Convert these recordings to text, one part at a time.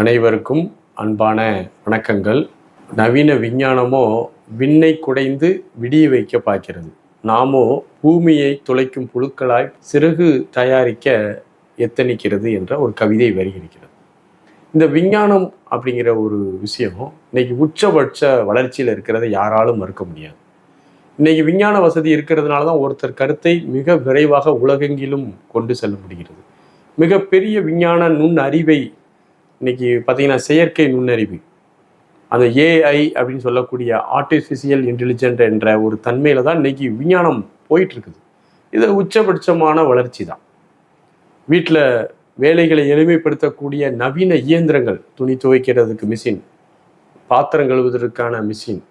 அனைவருக்கும் அன்பான வணக்கங்கள். நவீன விஞ்ஞானமோ விண்ணை குடைந்து விடிய வைக்க பார்க்கிறது. நாமோ பூமியை துளைக்கும் புழுக்களாய் சிறகு தயாரிக்க எத்தனிக்கிறது என்ற ஒரு கவிதை வருகிறது. இந்த விஞ்ஞானம் அப்படிங்கிற ஒரு விஷயம் இன்னைக்கு உச்சபட்ச வளர்ச்சியில் இருக்கிறத யாராலும் மறுக்க முடியாது. இன்னைக்கு விஞ்ஞான வசதி இருக்கிறதுனால தான் ஒருத்தர் கருத்தை மிக விரைவாக உலகெங்கிலும் கொண்டு செல்ல முடிகிறது. மிகப்பெரிய விஞ்ஞான நுண் அறிவை இன்னைக்கு பார்த்தீங்கன்னா செயற்கை நுண்ணறிவு. அந்த ஏஐ அப்படின்னு சொல்லக்கூடிய ஆர்டிஃபிஷியல் இன்டெலிஜென்ட் என்ற ஒரு தன்மையில் தான் இன்னைக்கு விஞ்ஞானம் போயிட்டுருக்குது. இது உச்சபட்சமான வளர்ச்சி தான். வீட்டில் வேலைகளை எளிமைப்படுத்தக்கூடிய நவீன இயந்திரங்கள் துணி துவைக்கிறதுக்கு மிஷின் பாத்திரம் கழுவுவதற்கான மிஷின்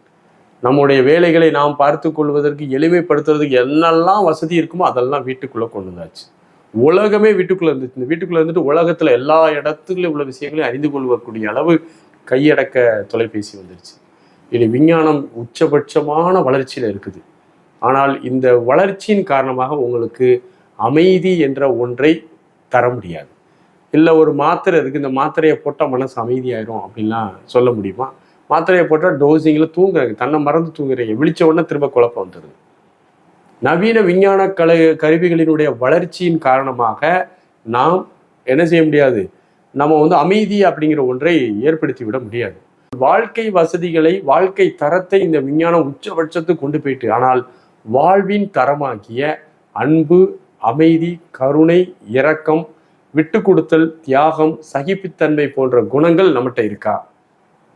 நம்முடைய வேலைகளை நாம் பார்த்து கொள்வதற்கு எளிமைப்படுத்துறதுக்கு என்னெல்லாம் வசதி இருக்குமோ அதெல்லாம் வீட்டுக்குள்ளே கொண்டு வந்தாச்சு. உலகமே வீட்டுக்குள்ளே இருந்துச்சு இந்த வீட்டுக்குள்ளே இருந்துட்டு உலகத்தில் எல்லா இடத்துலையும் உள்ள விஷயங்களையும் அறிந்து கொள்ளக்கூடிய அளவு கையடக்க தொலைபேசி வந்துருச்சு. இனி விஞ்ஞானம் உச்சபட்சமான வளர்ச்சியில் இருக்குது. ஆனால் இந்த வளர்ச்சியின் காரணமாக உங்களுக்கு அமைதி என்ற ஒன்றை தர முடியாது. இல்லை ஒரு மாத்திரை இருக்குது இந்த மாத்திரையை போட்டால் மனசு அமைதியாயிரும் அப்படின்லாம் சொல்ல முடியுமா? மாத்திரையை போட்டால் டோசிங்கில் தூங்குறாங்க தன்னை மறந்து தூங்குறீங்க விழிச்ச உடனே திரும்ப குழப்பம் வந்துடுது நவீன விஞ்ஞான கலை கருவிகளினுடைய வளர்ச்சியின் காரணமாக நாம் என்ன செய்ய முடியாது? நம்ம வந்து அமைதி அப்படிங்கிற ஒன்றை ஏற்படுத்தி விட முடியாது. வாழ்க்கை வசதிகளை வாழ்க்கை தரத்தை இந்த விஞ்ஞானம் உச்சபட்சத்துக்கு கொண்டு போயிட்டு ஆனால் வாழ்வின் தரமாகிய அன்பு அமைதி கருணை இரக்கம் விட்டு கொடுத்தல் தியாகம் சகிப்புத்தன்மை போன்ற குணங்கள் நம்மகிட்ட இருக்கா?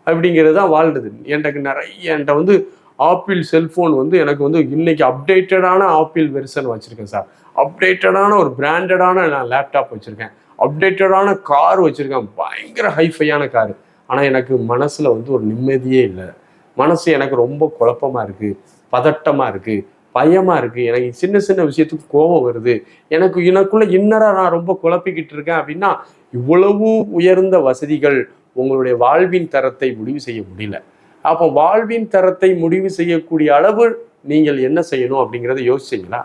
அப்படிங்கிறது தான் வாழ்ந்தது. என்ற நிறைய என்கிட்ட வந்து ஆப்பிள் செல்ஃபோன் வந்து எனக்கு வந்து இன்னைக்கு அப்டேட்டடான ஆப்பிள் வெர்சன் வச்சுருக்கேன் சார். அப்டேட்டடான ஒரு பிராண்டடான நான் லேப்டாப் வச்சுருக்கேன். அப்டேட்டடான கார் வச்சுருக்கேன். பயங்கர ஹைஃபையான கார் ஆனால் எனக்கு மனசில் வந்து ஒரு நிம்மதியே இல்லை. மனசு எனக்கு ரொம்ப குழப்பமாக இருக்குது பதட்டமாக இருக்குது பயமாக இருக்குது எனக்கு சின்ன சின்ன விஷயத்துக்கு கோபம் வருது. எனக்கு எனக்குள்ளே இன்னராக நான் ரொம்ப குழப்பிக்கிட்டு இருக்கேன் அப்படின்னா இவ்வளவு உயர்ந்த வசதிகள் உங்களுடைய வாழ்வின் தரத்தை முடிவு செய்ய முடியல. அப்போ வாழ்வின் தரத்தை முடிவு செய்யக்கூடிய அளவு நீங்கள் என்ன செய்யணும் அப்படிங்கிறத யோசிச்சிங்களா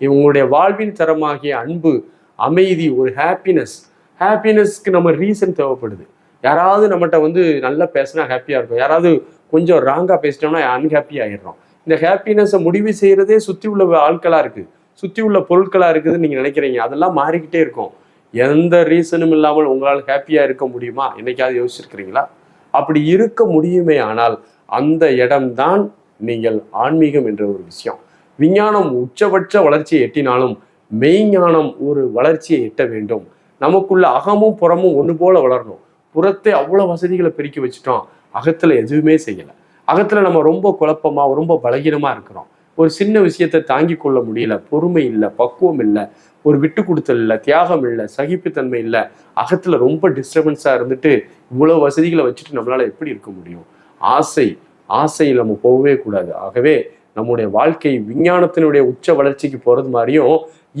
இவங்களுடைய வாழ்வின் தரமாகிய அன்பு அமைதி ஒரு ஹாப்பினஸ் ஹாப்பினஸ்க்கு நம்ம ரீசன் தேவைப்படுது. யாராவது நம்மகிட்ட வந்து நல்லா பேசினா ஹாப்பியாக இருக்கும். யாராவது கொஞ்சம் ராங்காக பேசிட்டோம்னா அன்ஹாப்பி ஆகிடுறோம் இந்த ஹாப்பினஸை முடிவு செய்கிறதே சுற்றி உள்ள ஆட்களாக இருக்குது சுற்றி உள்ள பொருட்களாக இருக்குதுன்னு நீங்கள் நினைக்கிறீங்க. அதெல்லாம் மாறிக்கிட்டே இருக்கும். எந்த ரீசனும் இல்லாமல் உங்களால் ஹாப்பியாக இருக்க முடியுமா? என்னைக்காவது யோசிச்சிருக்கிறீங்களா? அப்படி இருக்க முடியுமே ஆனால் அந்த இடம்தான் நீங்கள் ஆன்மீகம் என்ற ஒரு விஷயம். விஞ்ஞானம் உச்சபட்ச வளர்ச்சியை எட்டினாலும் மெய்ஞானம் ஒரு வளர்ச்சியை எட்ட வேண்டும். நமக்குள்ள அகமும் புறமும் ஒன்று போல வளரணும். புறத்தை அவ்வளோ வசதிகளை பெருக்கி வச்சுட்டோம். அகத்தில் எதுவுமே செய்யலை. அகத்தில் நம்ம ரொம்ப குழப்பமாக ரொம்ப பலகீனமாக இருக்கிறோம். ஒரு சின்ன விஷயத்தை தாங்கி கொள்ள முடியல பொறுமை இல்லை பக்குவம் இல்லை ஒரு விட்டு கொடுத்தல் இல்லை தியாகம் இல்லை சகிப்புத்தன்மை இல்லை அகத்தில் ரொம்ப டிஸ்டர்பன்ஸாக இருந்துட்டு இவ்வளோ வசதிகளை வச்சுட்டு நம்மளால் எப்படி இருக்க முடியும்? ஆசை ஆசையில் நம்ம போகவே கூடாது. ஆகவே நம்முடைய வாழ்க்கை விஞ்ஞானத்தினுடைய உச்ச வளர்ச்சிக்கு போகிறது மாதிரியும்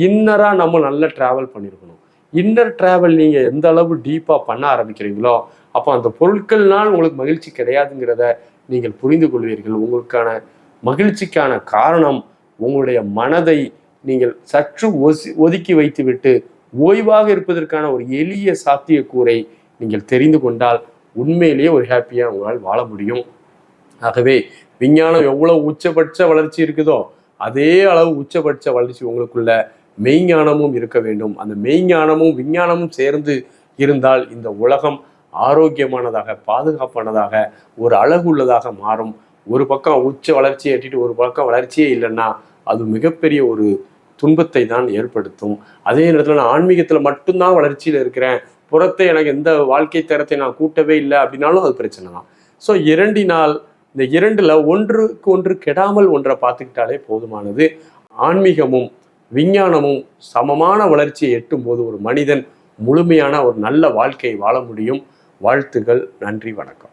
இன்னராக நம்ம நல்ல ட்ராவல் பண்ணியிருக்கணும் இன்னர் ட்ராவல் நீங்கள் எந்த அளவு டீப்பாக பண்ண ஆரம்பிக்கிறீங்களோ அப்போ அந்த பொருட்கள்னால் உங்களுக்கு மகிழ்ச்சி கிடையாதுங்கிறத நீங்கள் புரிந்து கொள்வீர்கள். உங்களுக்கான மகிழ்ச்சிக்கான காரணம் உங்களுடைய மனதை நீங்கள் சற்று ஒசி ஒதுக்கி வைத்துவிட்டு ஓய்வாக இருப்பதற்கான ஒரு எளிய சாத்தியக்கூறை நீங்கள் தெரிந்து கொண்டால் உண்மையிலேயே ஒரு ஹாப்பியாக உங்களால் வாழ முடியும். ஆகவே விஞ்ஞானம் எவ்வளோ உச்சபட்ச வளர்ச்சி இருக்குதோ அதே அளவு உச்சபட்ச வளர்ச்சி உங்களுக்குள்ள மெய்ஞானமும் இருக்க வேண்டும். அந்த மெய்ஞானமும் விஞ்ஞானமும் சேர்ந்து இருந்தால் இந்த உலகம் ஆரோக்கியமானதாக பாதுகாப்பானதாக ஒரு அழகுள்ளதாக மாறும். ஒரு பக்கம் உச்ச வளர்ச்சியை எட்டிட்டு ஒரு பக்கம் வளர்ச்சியே இல்லைன்னா அது மிகப்பெரிய ஒரு துன்பத்தை தான் ஏற்படுத்தும். அதே நேரத்தில் நான் ஆன்மீகத்தில் மட்டும்தான் வளர்ச்சியில் இருக்கிறேன். புறத்தை எனக்கு எந்த வாழ்க்கை தரத்தை நான் கூட்டவே இல்லை அப்படின்னாலும் அது பிரச்சனை தான். ஸோ இரண்டினால் இந்த இரண்டில் ஒன்றுக்கு ஒன்று கெடாமல் ஒன்றை பார்த்துக்கிட்டாலே போதுமானது. ஆன்மீகமும் விஞ்ஞானமும் சமமான வளர்ச்சியை எட்டும் போது ஒரு மனிதன் முழுமையான ஒரு நல்ல வாழ்க்கையை வாழ முடியும். வாழ்த்துகள் நன்றி வணக்கம்.